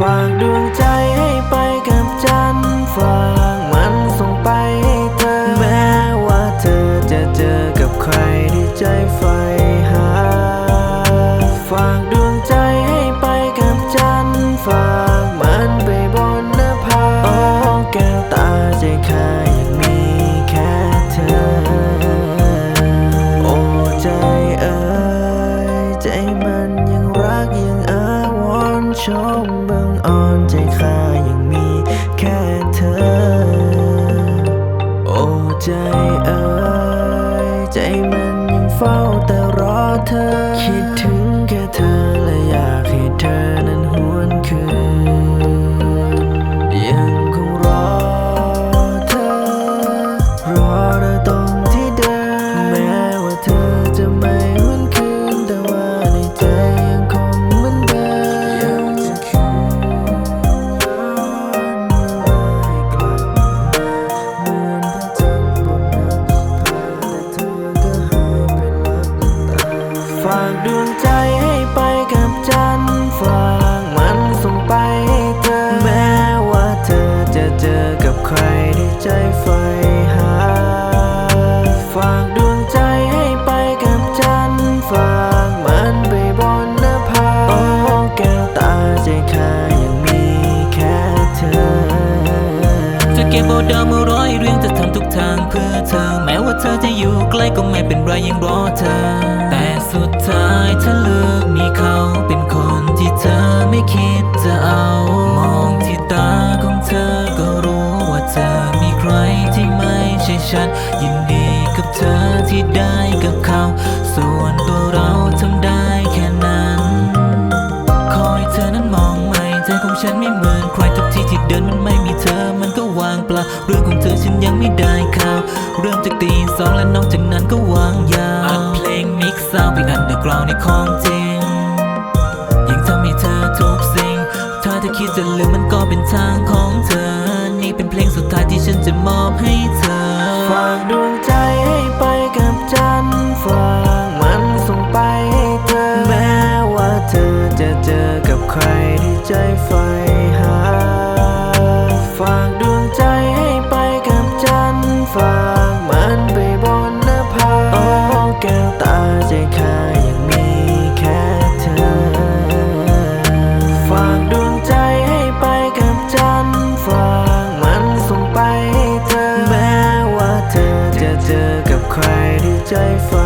ฝากดวงใจให้ไปกับจันทร์ฝาก อ่อนใจข้ายังมีแค่เธอ โอ้ใจเอ่ ฝากดวงใจให้ไปกับจันฝากมันส่งไปให้เธอ แม้ว่าเธอจะเจอกับใครที่ใจใฝ่หา ฝากดวงใจให้ไปกับจันฝากมันไปบนหน้าผาโอ้แก้วตาใจข้ายังมีแค่เธอ จะเก็บเอาดาวมาร้อยเรื่องจะทำทุกทางเพื่อเธอ แม้ว่าเธอจะอยู่ใกล้ก็ไม่เป็นไรยังรอเธอ แต่สุด ท้ายเธอเลือกมีเขาเป็นคนที่เธอไม่คิดจะเอา มองที่ตาของเธอก็รู้ว่าเธอมีใครที่ไม่ใช่ฉัน ยินดีกับเธอที่ได้กับเขา ส่วนตัวเราทำได้แค่นั้น คอยเธอนั้นมองไม่ใจของฉันไม่เหมือนใครทุกที่ที่เดินมันไม่มีเธอมันก็ วางเปล่าเรื่องของเธอฉันยังไม่ได้ข่าวเริ่มจากตีสองและนอกจากนั้นก็วางยาวอัดเพลงมิกซ์ซาวไปอันเดอร์กราวในของจริงยังทำให้เธอทุกสิ่ง ถ้าเธอคิดจะลืมมันก็เป็นทางของเธอ นี่เป็นเพลงสุดท้ายที่ฉันจะมอบให้เธอฝากด้วย จะเจอกับใครที่ใจฝัน